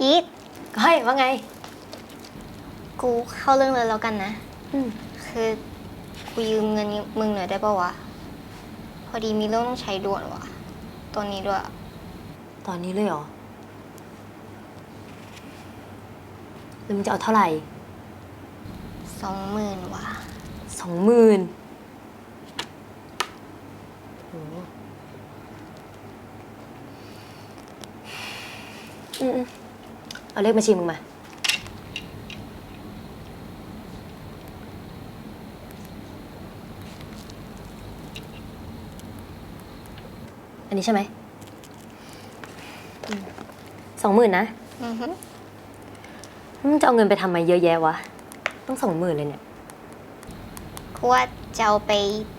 อีทเฮ้ยว่าไง กูเข้าเรื่องเลยแล้วกันนะ อืมคือกูยืมเงินมึงหน่อยได้ปะวะ พอดีมีเรื่องต้องใช้ด่วนวะตอนนี้ด้วยตอนนี้เลยเหรอแล้วมึงจะเอาเท่าไหร่สองหมื่นวะสองหมื่นโหอืมๆ เอาเลขบัญชีมึงมา อันนี้ใช่ไหมสองหมื่นนะอือฮึมึงจะเอาเงินไปทำไมเยอะแยะวะ ต้องสองหมื่นเลยเนี่ย กูว่าจะเอาไป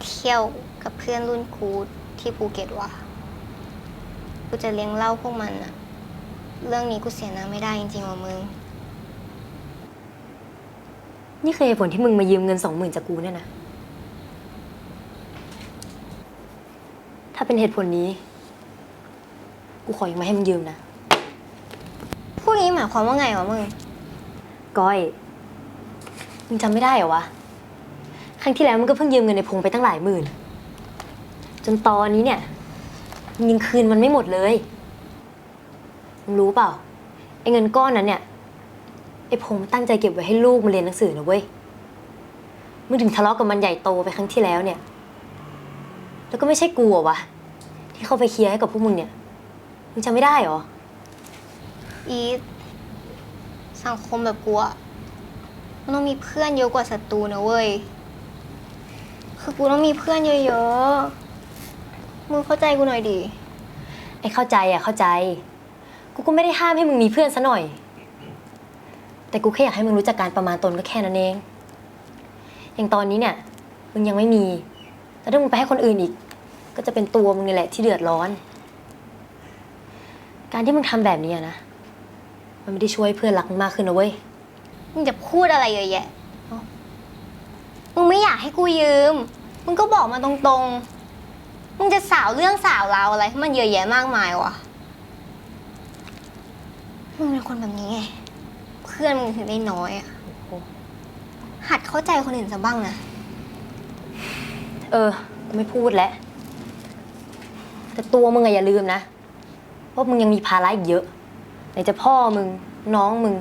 เที่ยวกับเพื่อนรุ่นกูที่ภูเก็ตวะกูจะเลี้ยงเหล้าพวกมันอะ เรื่องนี้กูเสียน้ำไม่ได้จริงๆว่ะมึง นี่คือเหตุผลที่มึงมายืมเงินสองหมื่นจากกูเนี่ยนะ ถ้าเป็นเหตุผลนี้ กูขอยังไม่ให้มึงยืมนะพวกนี้หมายความว่าไงวะมึง ก้อย มึงจำไม่ได้เหรอวะ ครั้งที่แล้วมึงก็เพิ่งยืมเงินในพงไปตั้งหลายหมื่น จนตอนนี้เนี่ยมึงยังคืนมันไม่หมดเลย มึงรู้เปล่าไอ้เงินก้อนนั้นเนี่ยไอ้พงมันตั้งใจเก็บไว้ให้ลูกมันเรียนหนังสือนะเว้ยมึงถึงทะเลาะกับมันใหญ่โตไปครั้งที่แล้วเนี่ย แล้วก็ไม่ใช่กูเหรอวะที่เข้าไปเคลียร์ให้กับพวกมึงเนี่ยมึงจำไม่ได้เหรออีทสังคมแบบกูอะมันต้องมีเพื่อนเยอะกว่าศัตรูนะเว้ย คือกูต้องมีเพื่อนเยอะๆ มึงเข้าใจกูหน่อยดิ ไอ้เข้าใจอะเข้าใจ กูก็ไม่ได้ห้ามให้มึงมีเพื่อนซะหน่อย แต่กูแค่อยากให้มึงรู้จักการประมาณตนก็แค่นั้นเอง อย่างตอนนี้เนี่ย มึงยังไม่มีแล้วถ้ามึงไปให้คนอื่นอีก ก็จะเป็นตัวมึงนี่แหละที่เดือดร้อน การที่มึงทำแบบนี้อะนะ มันไม่ได้ช่วยให้เพื่อนรักมึงมากขึ้นนะเว้ย มึงจะพูดอะไรเยอะแยะเอ้ามึงไม่อยากให้กูยืม มึงก็บอกมาตรงๆ มึงจะสาวเรื่องสาวราวอะไรให้มันเยอะแยะมากมายวะ มึงเป็นคนแบบนี้ไง เพื่อนมึงถึงได้น้อยอะหัดเข้าใจคนอื่นซะบ้างนะ เออกูไม่พูดแล้ว แต่ตัวมึงอะอย่าลืมนะว่ามึงยังมีภาระอีกเยอะไหนจะพ่อมึง น้องมึง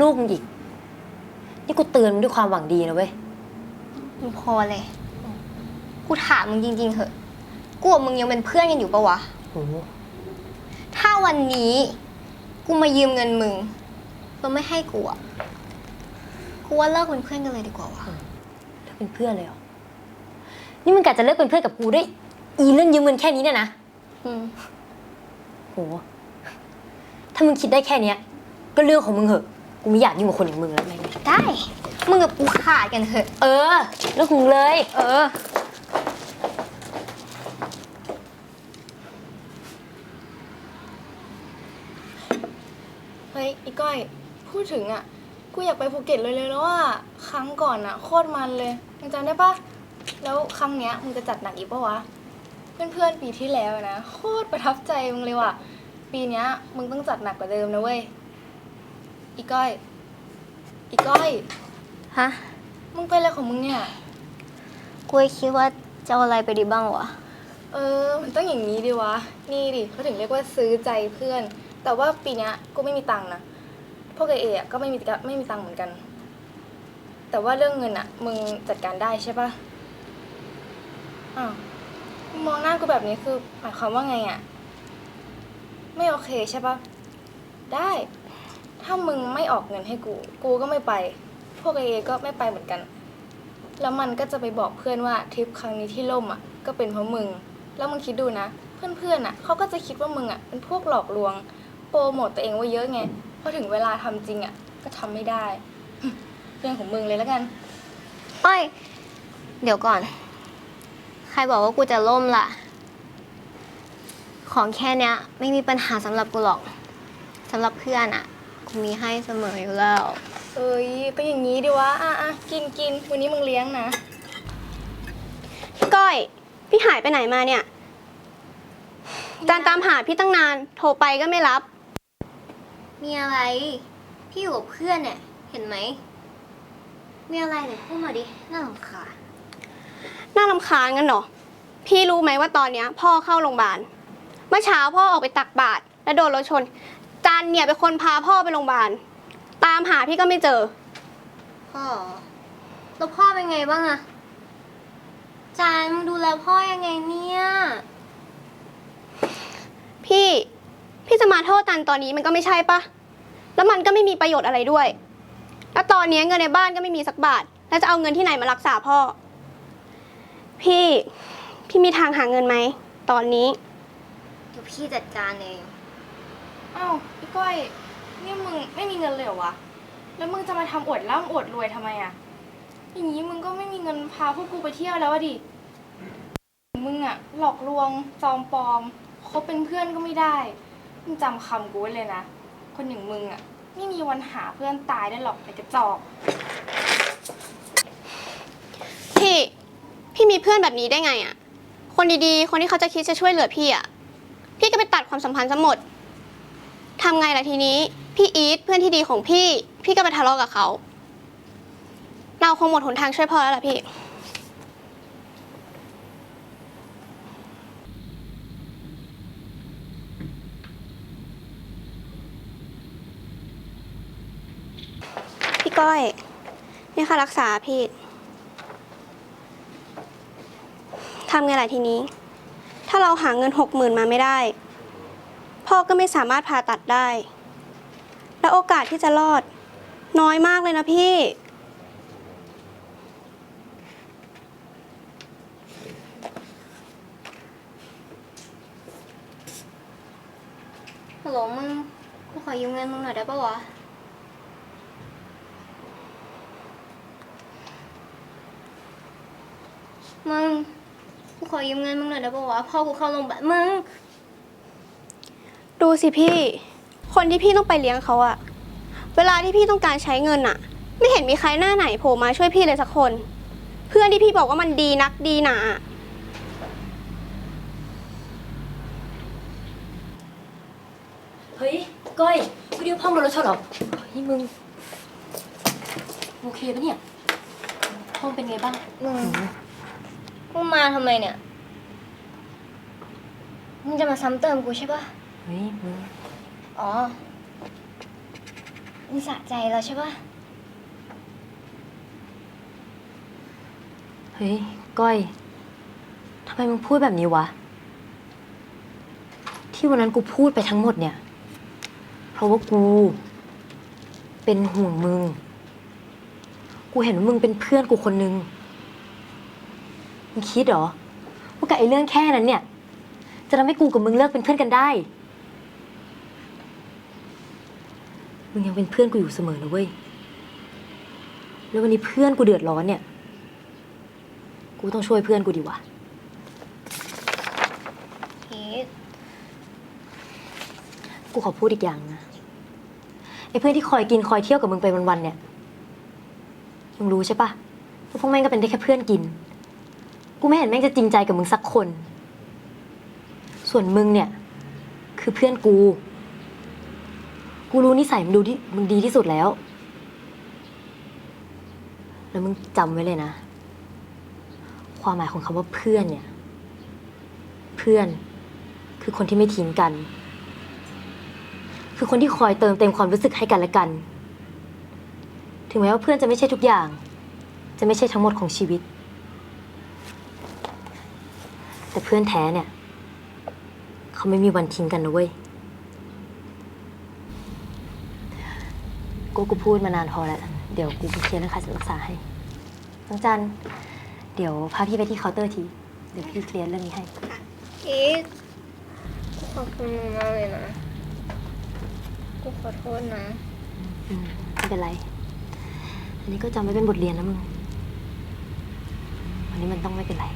ลูกมึงอีก นี่กูเตือนมึงด้วยความหวังดีนะเว้ย มึงพอเลย กูถามมึงจริงๆเหอะกูกับมึงยังเป็นเพื่อนกันอยู่ปะวะโอ้โหถ้าวันนี้ กูมายืมเงินมึงแล้วไม่ให้กูอะกูว่าเลิกเป็นเพื่อนกันเลยดีกว่าวะเลิกเป็นเพื่อนเลยเหรอ นี่มึงกะจะเลิกเป็นเพื่อนกับกูด้วย อีเรื่องยืมเงินแค่นี้เนี่ยนะอืมโห ถ้ามึงคิดได้แค่เนี้ย ก็เรื่องของมึงเหอะ กูไม่อยากยุ่งกับคนอย่างมึงแล้วแม่งได้ มึงกับกูขาดกันเถอะ เออเรื่องของมึงเลย เออ เฮ้ย อีก้อย พูดถึงอะกูอยากไปภูเก็ตเลยเลยแล้วอะครั้งก่อนอะโคตรมันเลยมึงจำได้ปะแล้วครั้งเนี้ยมึงจะจัดหนักอีกปะวะ เพื่อนๆปีที่แล้วอะนะโคตรประทับใจมึงเลยว่ะ ปีเนี้ยมึงต้องจัดหนักกว่าเดิมนะเว้ย อีก้อย อีก้อย ฮะ มึงเป็นอะไรของมึงเนี่ย กูคิดว่าจะเอาอะไรไปดีบ้างวะ เออ มันต้องอย่างนี้ดิวะ นี่ดิเขาถึงเรียกว่าซื้อใจเพื่อน แต่ว่าปีเนี้ยกูไม่มีตังค์นะ พวกเอเอะก็ไม่มีไม่มีตังค์เหมือนกัน แต่ว่าเรื่องเงินอะมึงจัดการได้ใช่ปะอ้าวมึงมองหน้ากูแบบนี้คือหมายความว่าไงอะไม่โอเคใช่ปะได้ ถ้ามึงไม่ออกเงินให้กู กูก็ไม่ไป พวกเอเอก็ไม่ไปเหมือนกัน แล้วมันก็จะไปบอกเพื่อนว่าทริปครั้งนี้ที่ล่มอะก็เป็นเพราะมึง แล้วมึงคิดดูนะ เพื่อนๆอะเขาก็จะคิดว่ามึงอะเป็นพวกหลอกลวง โปรโมตตัวเองไว่าเยอะไง พอถึงเวลาทำจริงอะ ก็ทำไม่ได้ เรื่องของมึงเลยแล้วกัน เอ้ย เดี๋ยวก่อน ใครบอกว่ากูจะล่มล่ะ ของแค่เนี้ย ไม่มีปัญหาสำหรับกูหรอกสำหรับเพื่อนอะกูมีให้เสมออยู่แล้ว เอ้ยเป็นอย่างนี้ดิวะ อะอะกินกินวันนี้มึงเลี้ยงนะ ก้อย พี่หายไปไหนมาเนี่ยการตามหาพี่ตั้งนาน โทรไปก็ไม่รับ มีอะไร พี่อยู่กับเพื่อนเนี่ย เห็นไหม มีอะไรเนี่ยพูดมาดิ น่ารำคาญน่ารำคาญงั้นเหรอ พี่รู้ไหมว่าตอนเนี้ย พ่อเข้าโรงพยาบาล เมื่อเช้าพ่อออกไปตักบาตรแล้วโดนรถชน จันเนี่ยเป็นคนพาพ่อไปโรงพยาบาล ตามหาพี่ก็ไม่เจอ พ่อแล้วพ่อเป็นไงบ้างอะจานมึงดูแลพ่อยังไงเนี่ย พี่ พี่จะมาโทษตันตอนนี้มันก็ไม่ใช่ปะแล้วมันก็ไม่มีประโยชน์อะไรด้วย แล้วตอนนี้เงินในบ้านก็ไม่มีสักบาท แล้วจะเอาเงินที่ไหนมารักษาพ่อ พี่พี่มีทางหาเงินไหมตอนนี้เดี๋ยวพี่จัดการเองอ้าวพี่ก้อยนี่มึงไม่มีเงินเลยเหรอวะ แล้วมึงจะมาทำอวดร่ำอวดรวยทำไมอะอย่างนี้มึงก็ไม่มีเงินพาพวกกูไปเที่ยวแล้วอะดิ มึงอะหลอกลวงจอมปลอมคบเป็นเพื่อนก็ไม่ได้ มึงจำคำกูไว้เลยนะ คนอย่างมึงอะ ไม่มีวันหาเพื่อนตายได้หรอกไอ้กระจอก พี่ พี่มีเพื่อนแบบนี้ได้ไงอะคนดีๆ คนที่เขาจะคิดจะช่วยเหลือพี่อะพี่ก็ไปตัดความสัมพันธ์ซะหมดทำไงล่ะทีนี้ พี่อีทเพื่อนที่ดีของพี่ พี่ก็ไปทะเลาะกับเขา เราคงหมดหนทางช่วยพ่อแล้วล่ะพี่ พี่ก้อย นี่ค่ะรักษาพี่ทำไงล่ะทีนี้ ถ้าเราหาเงินหกหมื่นมาไม่ได้ พ่อก็ไม่สามารถผ่าตัดได้ แล้วโอกาสที่จะรอด น้อยมากเลยนะพี่ ฮัลโหลมึงกูขอยืมเงินมึงหน่อยได้ปะวะ มึง กูขอยืมเงินมึงหน่อยได้ปะวะพ่อกูเข้าโรงพยาบาลมึง ดูสิพี่ คนที่พี่ต้องไปเลี้ยงเขาอะเวลาที่พี่ต้องการใช้เงินอะไม่เห็นมีใครหน้าไหนโผล่มาช่วยพี่เลยสักคน เพื่อนที่พี่บอกว่ามันดีนักดีหนาเฮ้ย ก้อยกูดิวพ่อมโดนรถชนเหรอเฮ้ยมึง โอเคปะเนี่ย พ่อเป็นไงบ้าง มึง มึงมาทำไมเนี่ย มึงจะมาซ้ำเติมกูใช่ปะเฮ้ยมึงอ๋อ มึงสะใจแล้วใช่ปะเฮ้ย ก้อย ทำไมมึงพูดแบบนี้วะ ที่วันนั้นกูพูดไปทั้งหมดเนี่ย เพราะว่ากู เป็นห่วงมึง กูเห็นว่ามึงเป็นเพื่อนกูคนนึง มึงคิดเหรอว่ากับไอ้เรื่องแค่นั้นเนี่ย จะทำให้กูกับมึงเลิกเป็นเพื่อนกันได้ มึงยังเป็นเพื่อนกูอยู่เสมอนะเว้ย แล้ววันนี้เพื่อนกูเดือดร้อนเนี่ย กูต้องช่วยเพื่อนกูดีวะพีทกูขอพูดอีกอย่างนะไอ้เพื่อนที่คอยกินคอยเที่ยวกับมึงไปวันๆเนี่ยมึงรู้ใช่ปะว่าพวกแม่งก็เป็นได้แค่เพื่อนกิน กูไม่เห็นแม่งจะจริงใจกับมึงสักคน ส่วนมึงเนี่ย คือเพื่อนกู กูรู้นิสัยมึงดูที่มึงดีที่สุดแล้ว แล้วมึงจำไว้เลยนะ ความหมายของคำว่าเพื่อนเนี่ย เพื่อนคือคนที่ไม่ทิ้งกัน คือคนที่คอยเติมเต็มความรู้สึกให้กันและกัน ถึงแม้ว่าเพื่อนจะไม่ใช่ทุกอย่าง จะไม่ใช่ทั้งหมดของชีวิต แต่เพื่อนแท้เนี่ย เขาไม่มีวันทิ้งกันนะเว้ยกูกูพูดมานานพอแล้ว เดี๋ยวกูไปเคลียร์เรื่องค่ารักษาให้น้องจัน เดี๋ยวพาพี่ไปที่เคาน์เตอร์ที เดี๋ยวพี่เคลียร์เรื่องนี้ให้พีทกูขอบคุณมึงมากเลยนะกูขอโทษนะ อืมไม่เป็นไร อันนี้ก็จำไว้เป็นบทเรียนนะมึง วันนี้มันต้องไม่เป็นไร